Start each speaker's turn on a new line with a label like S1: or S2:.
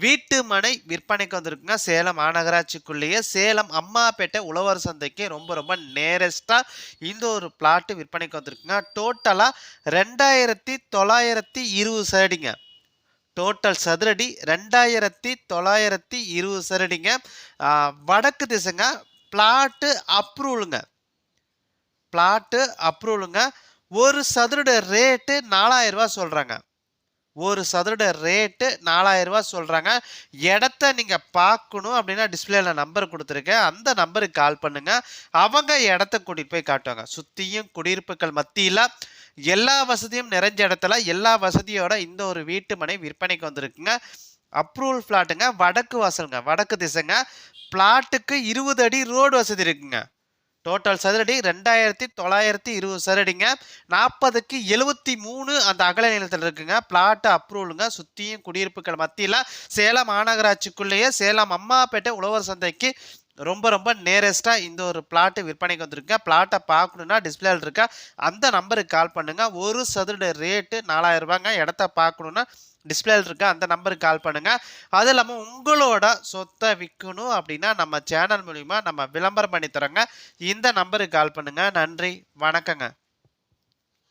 S1: வீட்டு மனை விற்பனைக்கு வந்திருக்குங்க. சேலம் மாநகராட்சிக்குள்ளேயே. சேலம் அம்மாப்பேட்டை உழவர் சந்தைக்கு ரொம்ப ரொம்ப நேரஸ்டாக இந்த ஒரு பிளாட்டு விற்பனைக்கு வந்திருக்குங்க. டோட்டலாக ரெண்டாயிரத்தி தொள்ளாயிரத்தி இருபது சரடிங்க டோட்டல் சதுரடி ரெண்டாயிரத்தி தொள்ளாயிரத்தி இருபது சதடிங்க வடக்கு திசைங்க. பிளாட்டு அப்ரூவலுங்க பிளாட்டு அப்ரூவலுங்க ஒரு சதுரட ரேட்டு நாலாயிரம் ரூபா சொல்கிறாங்க ஒரு சதுரட ரேட்டு நாலாயிரரூவா சொல்கிறாங்க இடத்த நீங்கள் பார்க்கணும் அப்படின்னா டிஸ்பிளேல நம்பர் கொடுத்துருக்கேன் அந்த நம்பருக்கு கால் பண்ணுங்கள் அவங்க இடத்த கூட்டிகிட்டு போய் காட்டுவாங்க. சுற்றியும் குடியிருப்புகள் மத்தியில் எல்லா வசதியும் நிறைஞ்ச இடத்துல எல்லா வசதியோட இந்த ஒரு வீட்டு மனை விற்பனைக்கு வந்திருக்குங்க. அப்ரூவல் ஃப்ளாட்டுங்க வடக்கு வாசலுங்க வடக்கு திசைங்க. பிளாட்டுக்கு இருபது அடி ரோடு வசதி இருக்குங்க. டோட்டல் சதுரடி ரெண்டாயிரத்தி தொள்ளாயிரத்தி இருபது சதுரடிங்க. நாற்பதுக்கு எழுபத்தி மூணு அந்த அகல நிலத்தில் இருக்குங்க. பிளாட் அப்ரூவலுங்க சுற்றியும் குடியிருப்புகள் மத்தியில் சேலம் மாநகராட்சிக்குள்ளேயே சேலம் அம்மாப்பேட்டை உழவர் சந்தைக்கு ரொம்ப ரொம்ப நேரஸ்ட்டாக இந்த ஒரு பிளாட்டு விற்பனைக்கு வந்திருக்குங்க பிளாட்டை பார்க்கணுன்னா டிஸ்பிளேல இருக்கா அந்த நம்பருக்கு கால் பண்ணுங்கள் ஒரு சதுர ரேட்டு நாலாயிரம் ரூபாங்க இடத்த பார்க்கணுன்னா டிஸ்பிளேல இருக்க அந்த நம்பருக்கு கால் பண்ணுங்கள் அது இல்லாமல் உங்களோட சொத்தை விற்கணும் அப்படின்னா நம்ம சேனல் மூலிமா நம்ம விளம்பரம் பண்ணி தரோங்க இந்த நம்பருக்கு கால் பண்ணுங்கள் நன்றி. வணக்கங்க.